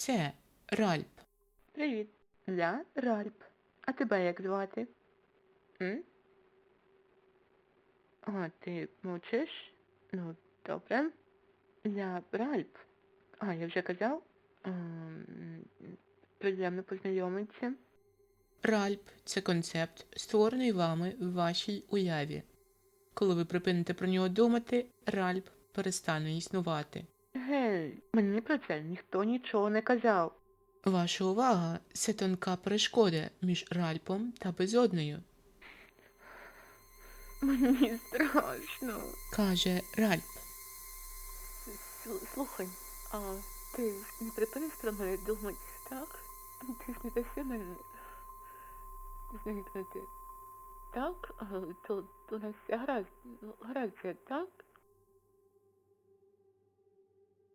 Це Ральп. Привіт, я Ральп. А тебе як звати? М? А, ти мовчиш? Ну, добре. Я Ральп. А, я вже казав? Ем, Приємно познайомитися. Ральп це концепт, створений вами в вашій уяві. Коли ви припините про нього думати, Ральп перестане існувати. Гей, мені про це ніхто нічого не казав. Ваша увага це тонка перешкода між Ральпом та безодною, Мені страшно. каже Ральп. Слухай, а ти ж не припиниш про мене думати, так? Ти ж не даси мене зникнути. Так? То, то у нас все гаразд, гаразд, так?